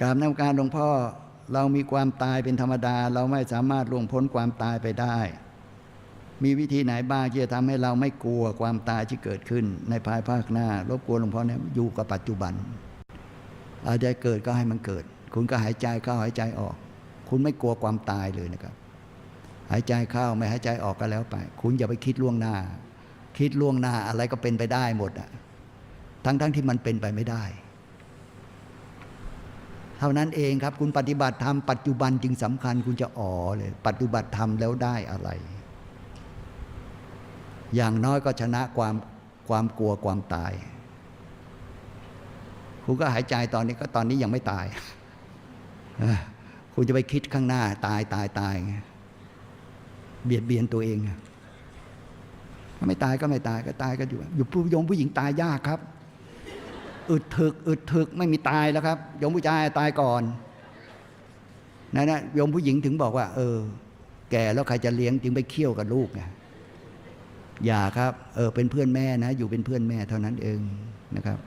กราบนมักการหลวงพ่อเรามีความตายเป็นธรรมดา เราไม่สามารถล่วงพ้นความตายไปได้ มีวิธีไหนบ้างที่จะทำให้เราไม่กลัวความตายที่เกิดขึ้น ในภายภาคหน้ารบกวนหลวงพ่อเนี่ยอยู่กับปัจจุบันอะไรเกิดก็ให้มันเกิด คุณก็หายใจเข้าหายใจออก คุณไม่กลัวความตายเลยนะครับ หายใจเข้าไม่หายใจออกก็แล้วไป คุณอย่าไปคิดล่วงหน้า คิดล่วงหน้าอะไรก็เป็นไปได้หมดอะทั้งๆทที่มันเป็นไปไม่ได้ เท่านั้นเองครับ คุณปฏิบัติธรรมปัจจุบันจึงสำคัญคุณจะอ๋อเลย ปฏิบัติธรรมแล้วได้อะไร อย่างน้อยก็ชนะความความกลัวความตาย คุณก็หายใจตอนนี้ก็ตอนนี้ยังไม่ตาย คุณจะไปคิดข้างหน้าตายตายตายเบียดเบียนตัวเองไม่ตายก็ไม่ตายก็ตายก็อยู่อยู่ผู้ยมผู้หญิงตายยากครับ อึดถึกอึดถึกไม่มีตายแล้วครับโยมผู้ชายตายก่อนนั่นนะโยมผู้หญิงถึงบอกว่า เออ แก่แล้วใครจะเลี้ยงจึงไปเคี่ยวกับลูกไงอย่าครับ เออ เป็นเพื่อนแม่นะ อยู่เป็นเพื่อนแม่เท่านั้นเองนะครับ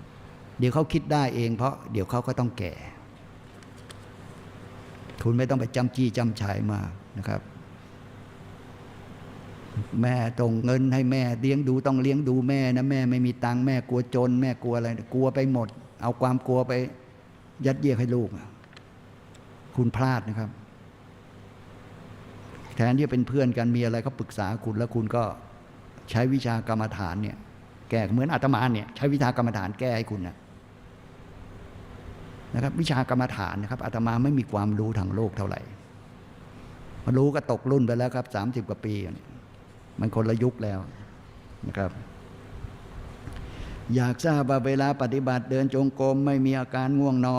เดี๋ยวเขาคิดได้เอง เพราะเดี๋ยวเขาก็ต้องแก่ คุณไม่ต้องไปจำจี้จำชัยมากนะครับ แม่ตรงเงินให้แม่เลี้ยงดูต้องเลี้ยงดูแม่นะแม่ไม่มีตังค์แม่กลัวจน แม่กลัวอะไร กลัวไปหมด เอาความกลัวไป ยัดเยียดให้ลูก คุณพลาดนะครับ แทนที่จะเป็นเพื่อนกันมีอะไรก็ปรึกษาคุณแล้วคุณก็ใช้วิชากรรมฐานเนี่ย แก้เหมือนอาตมาเนี่ยใช้วิชากรรมฐานแก้ให้คุณนะนะครับ วิชากรรมฐานนะครับอาตมาไม่มีความรู้ทางโลกเท่าไหร่มารู้ก็ตกรุ่นไปแล้วครับสามสิบกว่าปีเนี่ย มันคนละยุคแล้วนะครับ อยากทราบว่าเวลาปฏิบัติเดินจงกรมไม่มีอาการง่วงนอน